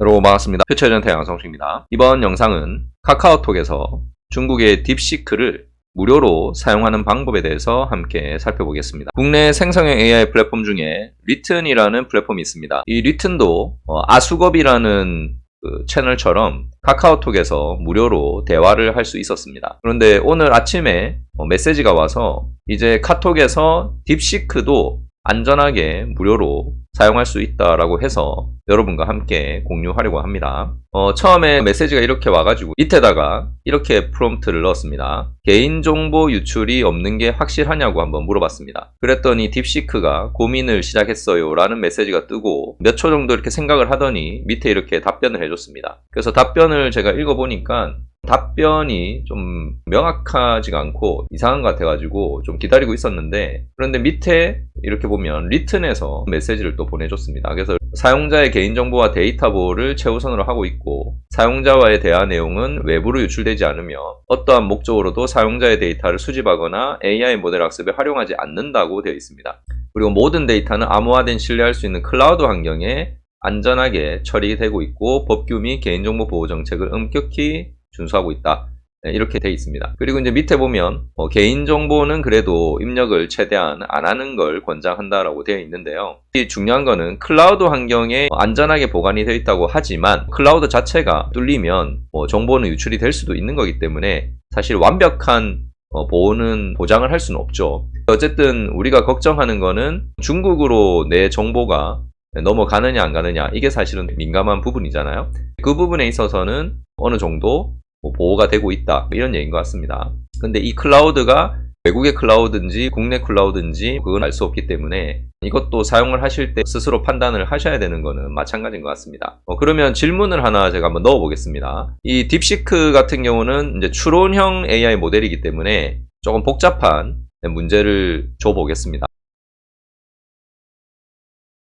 여러분 반갑습니다. 표체전태 양성식입니다. 이번 영상은 카카오톡에서 중국의 딥시크를 무료로 사용하는 방법에 대해서 함께 살펴보겠습니다. 국내 생성형 AI 플랫폼 중에 리튼이라는 플랫폼이 있습니다. 이 리튼도 어, 아수겁이라는 그 채널처럼 카카오톡에서 무료로 대화를 할 수 있었습니다. 그런데 오늘 아침에 어, 메시지가 와서 이제 카톡에서 딥시크도 안전하게 무료로 사용할 수 있다라고 해서 여러분과 함께 공유하려고 합니다. 어, 처음에 메시지가 이렇게 와가지고 밑에다가 이렇게 프롬프트를 넣었습니다. 개인정보 유출이 없는 게 확실하냐고 한번 물어봤습니다. 그랬더니 딥시크가 고민을 시작했어요 라는 메시지가 뜨고 몇 초 정도 이렇게 생각을 하더니 밑에 이렇게 답변을 해줬습니다. 그래서 답변을 제가 읽어보니까 답변이 좀 명확하지가 않고 이상한 것 같아가지고 좀 기다리고 있었는데 그런데 밑에 이렇게 보면 리튼에서 메시지를 또 보내줬습니다. 그래서 사용자의 개인정보와 데이터 보호를 최우선으로 하고 있고 사용자와의 대화 내용은 외부로 유출되지 않으며 어떠한 목적으로도 사용자의 데이터를 수집하거나 AI 모델 학습에 활용하지 않는다고 되어 있습니다. 그리고 모든 데이터는 암호화된 신뢰할 수 있는 클라우드 환경에 안전하게 처리되고 있고 법규 및 개인정보 보호 정책을 엄격히 준수하고 있다. 네, 이렇게 돼 있습니다. 그리고 이제 밑에 보면 어, 개인정보는 그래도 입력을 최대한 안 하는 걸 권장한다라고 되어 있는데요. 이 중요한 거는 클라우드 환경에 안전하게 보관이 되어 있다고 하지만 클라우드 자체가 뚫리면 뭐 정보는 유출이 될 수도 있는 거기 때문에 사실 완벽한 어, 보호는 보장을 할 수는 없죠. 어쨌든 우리가 걱정하는 거는 중국으로 내 정보가 넘어가느냐 안 가느냐 이게 사실은 민감한 부분이잖아요. 그 부분에 있어서는 어느 정도 뭐 보호가 되고 있다 이런 얘기인 것 같습니다. 근데 이 클라우드가 외국의 클라우드인지 국내 클라우드인지 그건 알 수 없기 때문에 이것도 사용을 하실 때 스스로 판단을 하셔야 되는 거는 마찬가지인 것 같습니다. 어, 그러면 질문을 하나 제가 한번 넣어 보겠습니다. 이 딥시크 같은 경우는 이제 추론형 AI 모델이기 때문에 조금 복잡한 문제를 줘 보겠습니다.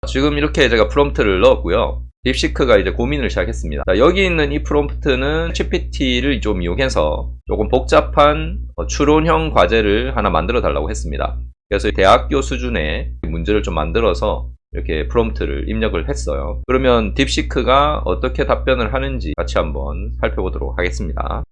지금 이렇게 제가 프롬프트를 넣었고요. 딥시크가 이제 고민을 시작했습니다. 자, 여기 있는 이 프롬프트는 GPT를 좀 이용해서 조금 복잡한 어, 추론형 과제를 하나 만들어 달라고 했습니다. 그래서 대학교 수준의 문제를 좀 만들어서 이렇게 프롬프트를 입력을 했어요. 그러면 딥시크가 어떻게 답변을 하는지 같이 한번 살펴보도록 하겠습니다.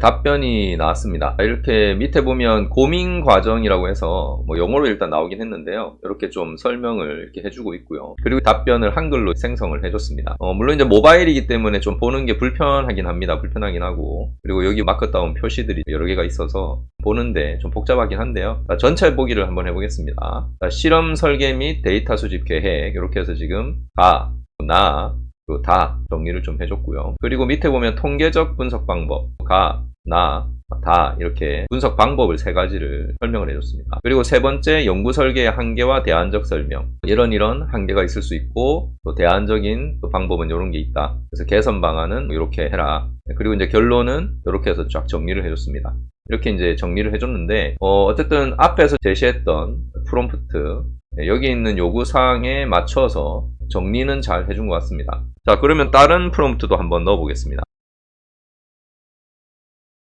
답변이 나왔습니다. 이렇게 밑에 보면 고민 과정이라고 해서 뭐 영어로 일단 나오긴 했는데요. 이렇게 좀 설명을 이렇게 해주고 있고요. 그리고 답변을 한글로 생성을 해줬습니다. 어, 물론 이제 모바일이기 때문에 좀 보는 게 불편하긴 합니다. 불편하긴 하고 그리고 여기 마크다운 표시들이 여러 개가 있어서 보는데 좀 복잡하긴 한데요. 자, 전체 보기를 한번 해보겠습니다. 자, 실험 설계 및 데이터 수집 계획 이렇게 해서 지금 다, 나, 다 정리를 좀 해줬고요. 그리고 밑에 보면 통계적 분석 방법, 가, 나, 다 이렇게 분석 방법을 세 가지를 설명을 해줬습니다. 그리고 세 번째 연구 설계의 한계와 대안적 설명. 이런 이런 한계가 있을 수 있고 또 대안적인 또 방법은 이런 게 있다. 그래서 개선 방안은 이렇게 해라. 그리고 이제 결론은 이렇게 해서 쫙 정리를 해줬습니다. 이렇게 이제 정리를 해줬는데 어, 쨌든 앞에서 제시했던 프롬프트 네, 여기 있는 요구 사항에 맞춰서 정리는 잘 해준 것 같습니다. 자 그러면 다른 프롬프트도 한번 넣어보겠습니다.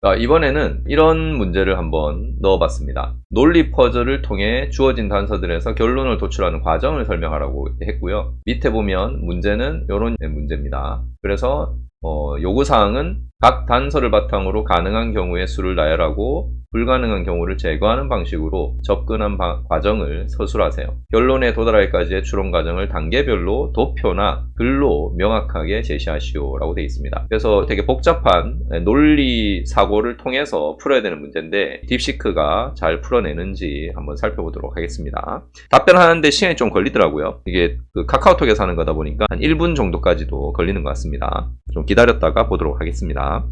자, 이번에는 이런 문제를 한번 넣어봤습니다. 논리 퍼즐을 통해 주어진 단서들에서 결론을 도출하는 과정을 설명하라고 했고요. 밑에 보면 문제는 이런 문제입니다. 그래서 어, 요구사항은 각 단서를 바탕으로 가능한 경우의 수를 나열하고 불가능한 경우를 제거하는 방식으로 접근한 바, 과정을 서술하세요. 결론에 도달하기까지의 추론 과정을 단계별로 도표나 글로 명확하게 제시하시오 라고 되어 있습니다. 그래서 되게 복잡한 논리 사고를 통해서 풀어야 되는 문제인데 딥시크가 잘 풀어내는지 한번 살펴보도록 하겠습니다. 답변하는데 시간이 좀 걸리더라고요. 이게 그 카카오톡에서 하는 거다 보니까 한 1분 정도까지도 걸리는 것 같습니다. 좀 기다렸다가 보도록 하겠습니다.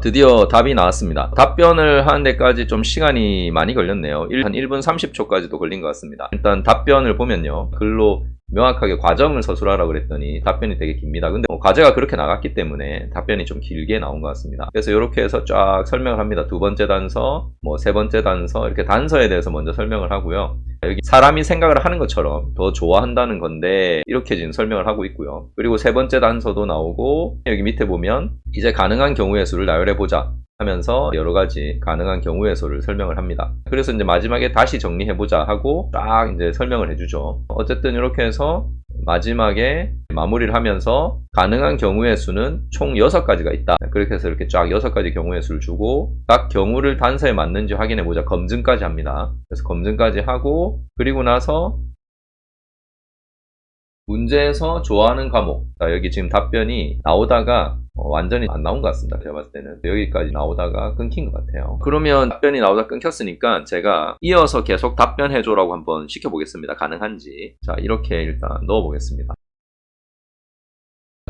드디어 답이 나왔습니다. 답변을 하는 데까지 좀 시간이 많이 걸렸네요. 한 1분 30초까지도 걸린 것 같습니다. 일단 답변을 보면요. 글로 명확하게 과정을 서술하라 그랬더니 답변이 되게 깁니다. 근데 뭐 과제가 그렇게 나갔기 때문에 답변이 좀 길게 나온 것 같습니다. 그래서 이렇게 해서 쫙 설명을 합니다. 두 번째 단서, 뭐 세 번째 단서, 이렇게 단서에 대해서 먼저 설명을 하고요. 여기 사람이 생각을 하는 것처럼 더 좋아한다는 건데 이렇게 지금 설명을 하고 있고요. 그리고 세 번째 단서도 나오고 여기 밑에 보면 이제 가능한 경우의 수를 나열해 보자. 하면서 여러 가지 가능한 경우의 수를 설명을 합니다. 그래서 이제 마지막에 다시 정리해 보자 하고 딱 이제 설명을 해주죠. 어쨌든 이렇게 해서 마지막에 마무리를 하면서 가능한 경우의 수는 총 6가지가 있다. 그렇게 해서 이렇게 쫙 6가지 경우의 수를 주고 각 경우를 단서에 맞는지 확인해 보자. 검증까지 합니다. 그래서 검증까지 하고 그리고 나서 문제에서 좋아하는 과목. 자, 여기 지금 답변이 나오다가 어, 완전히 안 나온 것 같습니다. 제가 봤을 때는. 여기까지 나오다가 끊긴 것 같아요. 그러면 답변이 나오다 끊겼으니까 제가 이어서 계속 답변해줘 라고 한번 시켜보겠습니다. 가능한지. 자, 이렇게 일단 넣어 보겠습니다.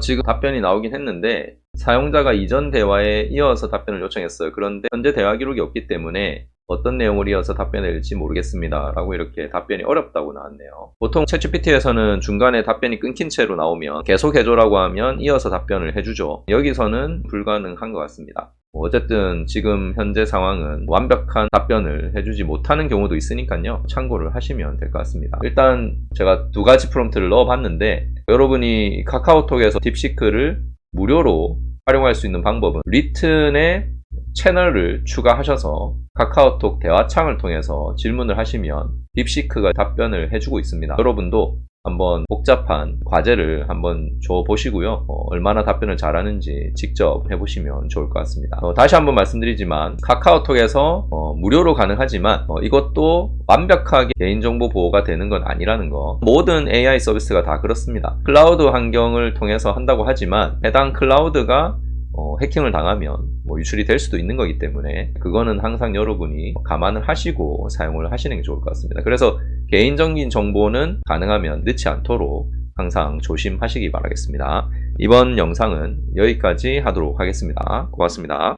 지금 답변이 나오긴 했는데 사용자가 이전 대화에 이어서 답변을 요청했어요. 그런데 현재 대화 기록이 없기 때문에 어떤 내용을 이어서 답변해야 될지 모르겠습니다. 라고 이렇게 답변이 어렵다고 나왔네요. 보통 챗GPT에서는 중간에 답변이 끊긴 채로 나오면 계속 해줘라고 하면 이어서 답변을 해주죠. 여기서는 불가능한 것 같습니다. 뭐 어쨌든 지금 현재 상황은 완벽한 답변을 해주지 못하는 경우도 있으니까요. 참고를 하시면 될 것 같습니다. 일단 제가 두 가지 프롬프트를 넣어봤는데 여러분이 카카오톡에서 딥시크를 무료로 활용할 수 있는 방법은 리튼의 채널을 추가하셔서 카카오톡 대화창을 통해서 질문을 하시면 딥시크가 답변을 해주고 있습니다. 여러분도 한번 복잡한 과제를 한번 줘 보시고요. 어, 얼마나 답변을 잘하는지 직접 해보시면 좋을 것 같습니다. 어, 다시 한번 말씀드리지만 카카오톡에서 어, 무료로 가능하지만 어, 이것도 완벽하게 개인정보 보호가 되는 건 아니라는 거. 모든 AI 서비스가 다 그렇습니다. 클라우드 환경을 통해서 한다고 하지만 해당 클라우드가 어, 해킹을 당하면 뭐 유출이 될 수도 있는 거기 때문에 그거는 항상 여러분이 감안을 하시고 사용을 하시는 게 좋을 것 같습니다. 그래서 개인적인 정보는 가능하면 넣지 않도록 항상 조심하시기 바라겠습니다. 이번 영상은 여기까지 하도록 하겠습니다. 고맙습니다.